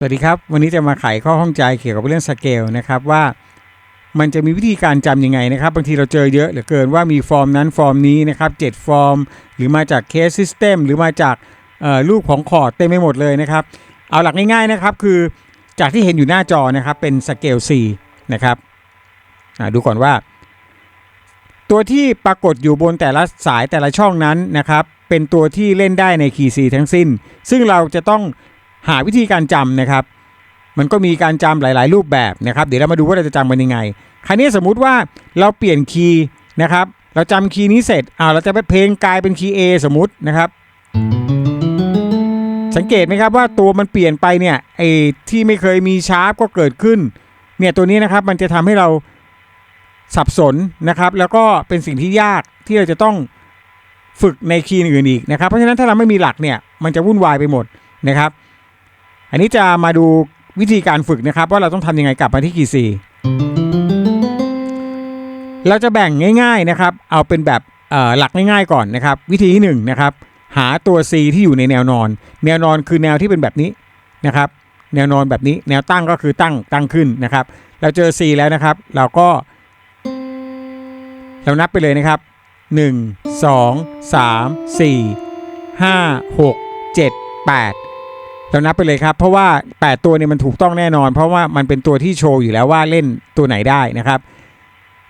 สวัสดีครับ วันนี้จะมาไขข้อข้องใจเกี่ยวกับเรื่องสเกลนะครับว่ามันจะมีวิธีการจำยังไงนะครับ บางทีเราเจอเยอะเหลือเกินว่ามีฟอร์มนั้นฟอร์มนี้นะครับเจ็ดฟอร์ม หรือมาจากเคสซิสเต็มหรือมาจากรูปของคอร์ดเต็มไปหมดเลยนะครับ เอาหลักง่ายๆนะครับคือจากที่เห็นอยู่หน้าจอนะครับเป็นสเกล C นะครับดูก่อนว่า ตัวที่ปรากฏอยู่บนแต่ละสายแต่ละช่องนั้นนะครับเป็นตัวที่เล่นได้ในคีย์ C ทั้งสิ้น ซึ่งเราจะต้อง หาวิธีการจำนะครับ มันก็มีการจำหลาย ๆ รูปแบบนะครับ เดี๋ยวเรามาดูว่าเราจะจำมันยังไง คราวนี้สมมุติว่าเราเปลี่ยนคีย์นะครับ เราจำคีย์นี้เสร็จอ่าเราจะไปเพลงกลายเป็นคีย์ A สมมุตินะครับ สังเกตไหมครับว่าตัวมันเปลี่ยนไปเนี่ยไอ้ที่ไม่เคยมีชาร์ปก็เกิดขึ้น เนี่ยตัวนี้นะครับมันจะทำให้เราสับสนนะครับ แล้วก็เป็นสิ่งที่ยากที่เราจะต้องฝึกในคีย์อื่นอีกนะครับ เพราะฉะนั้นถ้าเราไม่มีหลักเนี่ยมันจะวุ่นวายไปหมดนะครับ อันนี้จะมาดูวิธีการฝึกนะครับ ว่าเราต้องทำยังไงกลับมาที่คีย์ C เราจะแบ่งง่ายๆนะครับ เอาเป็นแบบหลักง่ายๆก่อนนะครับ วิธีที่หนึ่งนะครับหาตัว C ที่อยู่ในแนวนอน แนวนอนคือแนวที่เป็นแบบนี้นะครับ แนวนอนแบบนี้ แนวตั้งก็คือตั้งตั้งขึ้นนะครับ เราเจอ C แล้วนะครับ เราก็ เรานับไปเลยนะครับ 1 2 3 4 5 6 7 8 เรานับไปเลยครับ เพราะว่า 8 ตัวเนี่ยมันถูกต้องแน่นอน เพราะว่ามันเป็นตัวที่โชว์อยู่แล้วว่าเล่นตัวไหนได้นะครับ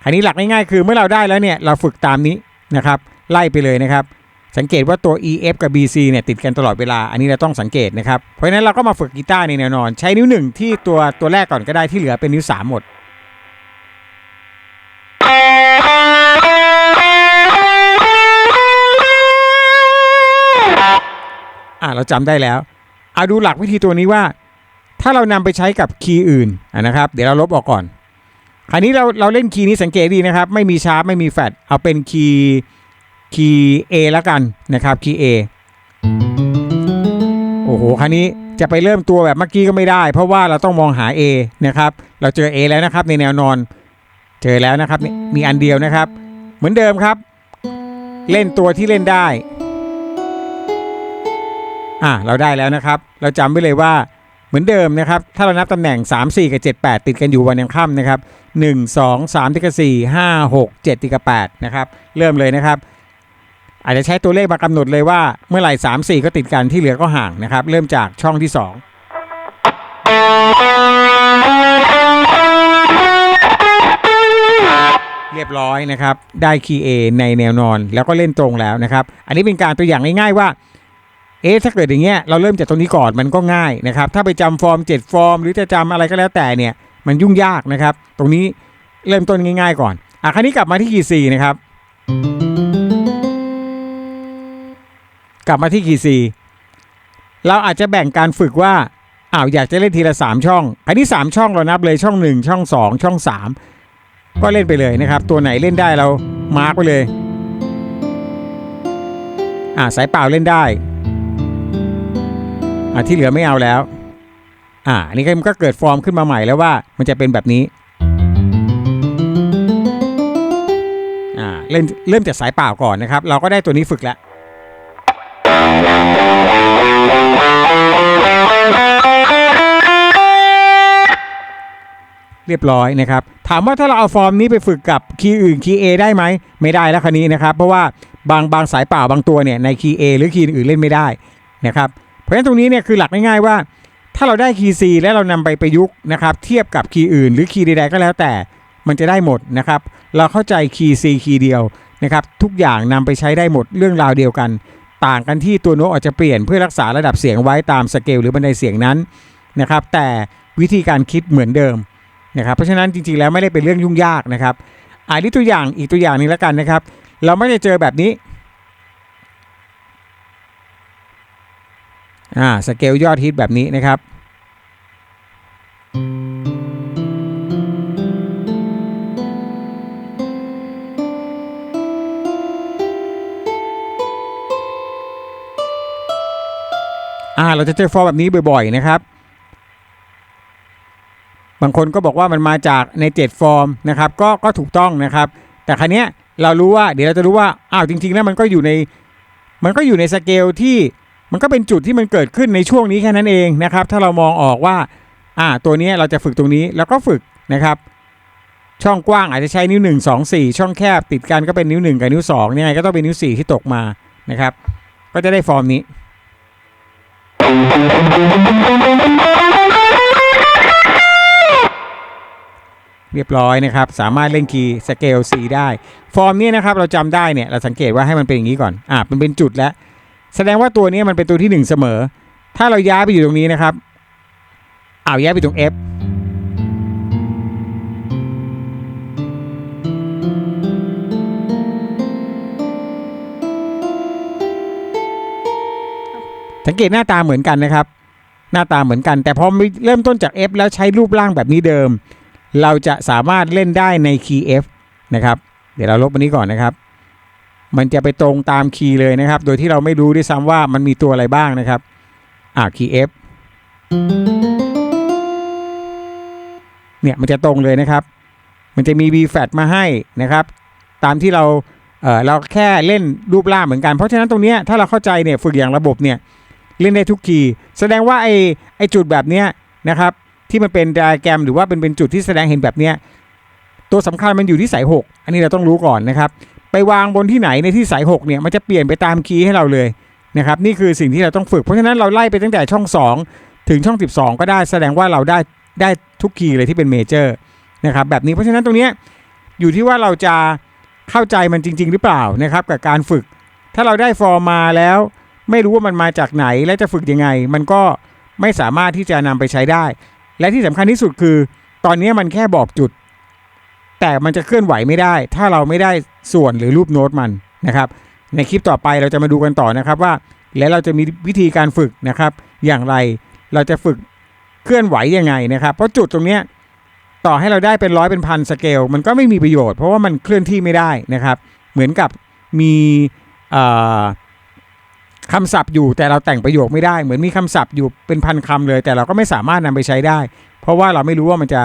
คราวนี้หลักง่ายๆคือเมื่อเราได้แล้วเนี่ยเราฝึกตามนี้นะครับ ไล่ไปเลยนะครับ สังเกตว่าตัว EF กับ BC เนี่ยติดกันตลอดเวลา อันนี้เราต้องสังเกตนะครับ เพราะฉะนั้นเราก็มาฝึกกีตาร์ในแนวนอน ใช้นิ้วหนึ่งที่ตัวตัวแรกก่อนก็ได้ที่เหลือเป็นนิ้ว 3 หมดอะเราจำได้แล้ว เอาดูหลักวิธีตัวนี้ว่า ถ้าเรานำไปใช้กับคีย์อื่นะนะครับ เดี๋ยวเราลบออกก่อนคราวนี้เราเราเล่นคีย์นี้สังเกตดีนะครับ ไม่มีชาร์ปไม่มีแฟดเอาเป็นคีย์คีย์ A แล้วกันนะครับคีย์ A โอ้โหคราวนี้จะไปเริ่มตัวแบบเมื่อกี้ก็ไม่ได้ เพราะว่าเราต้องมองหา A นะครับเราเจอ A แล้วนะครับในแนวนอน เจอแล้วนะครับมีอันเดียวนะครับ เหมือนเดิมครับ เล่นตัวที่เล่นได้ อะเราได้แล้วนะครับ เราจำไว้เลยว่าเหมือนเดิมนะครับ ถ้าเรานับตำแหน่ง 3 4 กับ 7 8 ติดกันอยู่วันยังค่ำนะครับ1 2 3ติดกับ4 5 6 7ติดกับ8นะครับ เริ่มเลยนะครับ อาจจะใช้ตัวเลขมากำหนดเลยว่าเมื่อไหร่ 3 4 ก็ติดกันที่เหลือก็ห่างนะครับ เริ่มจากช่องที่ 2 เรียบร้อยนะครับ ได้คีย์ A ในแนวนอนแล้วก็เล่นตรงแล้วนะครับ อันนี้เป็นการตัวอย่างง่ายๆว่า เอ๊ะถ้าเกิดอย่างเงี้ยเราเริ่มจากตรงนี้ก่อนมันก็ง่ายนะครับ ถ้าไปจำฟอร์ม 7 ฟอร์ม หรือจะจำอะไรก็แล้วแต่เนี่ยมันยุ่งยากนะครับ ตรงนี้เริ่มต้นง่าย ๆ ก่อนอะคราวนี้กลับมาที่คีย์ C นะครับ กลับมาที่คีย์ C เราอาจจะแบ่งการฝึกว่าอ้าวอยากจะเล่นทีละ 3 ช่องอันนี้ 3 ช่องเรานับเลยช่อง 1 ช่อง 2 ช่อง 3 ก็เล่นไปเลยนะครับ ตัวไหนเล่นได้เรามาร์กไปเลยอ่าสายเปล่าเล่นได้ อะที่เหลือไม่เอาแล้ว อ่าอันนี้ก็มันก็เกิดฟอร์มขึ้นมาใหม่แล้วว่า มันจะเป็นแบบนี้ อ่าเริ่มเริ่มจากสายเปล่าก่อนนะครับ เราก็ได้ตัวนี้ฝึกแล้วเรียบร้อยนะครับ ถามว่าถ้าเราเอาฟอร์มนี้ไปฝึกกับคีย์อื่นคีย์ A ได้ไหมไม่ได้แล้วคันนี้นะครับ เพราะว่าบางบางสายเปล่าบางตัวเนี่ยในคีย์ A หรือคีย์อื่นเล่นไม่ได้นะครับ ราะฉะนั้นตรงนี้เนี่ยคือหลักง่ายๆว่า ถ้าเราได้คีย์ C และเรานำไปประยุกต์นะครับเทียบกับคีย์อื่น หรือคีย์ใดๆก็แล้วแต่มันจะได้หมดนะครับ เราเข้าใจคีย์ C คีย์เดียวนะครับทุกอย่างนำไปใช้ได้หมดเรื่องราวเดียวกัน ต่างกันที่ตัวโน้ตอาจจะเปลี่ยนเพื่อรักษาระดับเสียงไว้ตามสเกลหรือบันไดเสียงนั้นนะครับ แต่วิธีการคิดเหมือนเดิมนะครับ เพราะฉะนั้นจริงๆแล้วไม่ได้เป็นเรื่องยุ่งยากนะครับอันนี้ตัวอย่างอีกตัวอย่างนึงแล้วกันนะครับ เราไม่ได้เจอแบบนี้ อ่าสเกลยอดฮิตแบบนี้นะครับอ่าเราจะเจอฟอร์มแบบนี้บ่อยๆนะครับ บางคนก็บอกว่ามันมาจากใน 7 ฟอร์มนะครับ ก็ก็ถูกต้องนะครับ แต่ครั้นี้ยเรารู้ว่าเดี๋ยวเราจะรู้ว่าอ้าวจริงๆแล้วมันก็อยู่ใน มันก็อยู่ในสเกลที่ มันก็เป็นจุดที่มันเกิดขึ้นในช่วงนี้แค่นั้นเองนะครับ ถ้าเรามองออกว่าอ่าตัวนี้เราจะฝึกตรงนี้แล้วก็ฝึกนะครับ ช่องกว้างอาจจะใช้นิ้ว 1 2 4 ช่องแคบติดกันก็เป็นนิ้ว 1 กับนิ้ว2ยังไงก็ต้องเป็นนิ้ว 4 ที่ตกมานะครับ ก็จะได้ฟอร์มนี้เรียบร้อยนะครับ สามารถเล่นคีย์สเกล C ได้ ฟอร์มนี้นะครับ เราจำได้เนี่ย เราสังเกตว่าให้มันเป็นอย่างนี้ก่อน อ่ามันเป็นจุดแล้ว แสดงว่าตัวนี้มันเป็นตัวที่ 1 เสมอ ถ้าเราย้ายไปอยู่ตรงนี้นะครับเอาย้ายไปตรง F สังเกตหน้าตาเหมือนกันนะครับ หน้าตาเหมือนกัน แต่พอเริ่มต้นจาก F แล้วใช้รูปร่างแบบนี้เดิม เราจะสามารถเล่นได้ในคีย์ F นะครับ เดี๋ยวเราลบอันนี้ก่อนนะครับ มันจะไปตรงตามคีย์เลยนะครับ โดยที่เราไม่รู้ด้วยซ้ำว่ามันมีตัวอะไรบ้างนะครับ อ่าคีย์ F เนี่ยมันจะตรงเลยนะครับ มันจะมี V flat มาให้นะครับ ตามที่เราเออเราแค่เล่นรูปร่างเหมือนกัน เพราะฉะนั้นตรงเนี้ยถ้าเราเข้าใจเนี่ยฝึกอย่างระบบเนี่ยเล่นได้ทุกคีย์แสดงว่าไอ้ไอ้จุดแบบเนี้ยนะครับ ที่มันเป็นไดอะแกรมหรือว่าเป็นเป็นจุดที่แสดงเห็นแบบเนี้ยตัวสำคัญมันอยู่ที่สาย 6 อันนี้เราต้องรู้ก่อนนะครับ ไปวางบนที่ไหนในที่สาย6เนี่ยมันจะเปลี่ยนไปตามคีย์ให้เราเลยนะครับนี่คือสิ่งที่เราต้องฝึก เพราะฉะนั้นเราไล่ไปตั้งแต่ช่อง 2 ถึงช่อง 12 ก็ได้แสดงว่าเราได้ได้ทุกคีย์เลยที่เป็นเมเจอร์นะครับแบบนี้เพราะฉะนั้นตรงนี้อยู่ที่ว่าเราจะเข้าใจมันจริง ๆ หรือเปล่านะครับกับการฝึก ถ้าเราได้ฟอร์มมาแล้ว ไม่รู้ว่ามันมาจากไหนและจะฝึกยังไง มันก็ไม่สามารถที่จะนำไปใช้ได้ และที่สำคัญที่สุดคือ ตอนนี้มันแค่บอกจุด แต่มันจะเคลื่อนไหวไม่ได้ ถ้าเราไม่ได้ ส่วนหรือรูปโน้ตมันนะครับ ในคลิปต่อไปเราจะมาดูกันต่อนะครับว่า แล้วเราจะมีวิธีการฝึกนะครับ อย่างไรเราจะฝึกเคลื่อนไหวยังไงนะครับ เพราะจุดตรงเนี้ยต่อให้เราได้เป็นร้อยเป็นพันสเกลมันก็ไม่มีประโยชน์เพราะว่ามันเคลื่อนที่ไม่ได้นะครับ เหมือนกับมีคำศัพท์อยู่แต่เราแต่งประโยคไม่ได้ เหมือนมีคำศัพท์อยู่เป็นพันคำเลย แต่เราก็ไม่สามารถนำไปใช้ได้ เพราะว่าเราไม่รู้ว่ามันจะ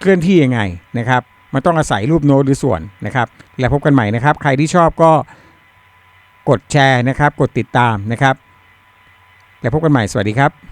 เคลื่อนที่ยังไงนะครับ มันต้องอาศัยรูปโน้ตหรือส่วนนะครับ แล้วพบกันใหม่นะครับ ใครที่ชอบก็กดแชร์นะครับ กดติดตามนะครับ แล้วพบกันใหม่สวัสดีครับ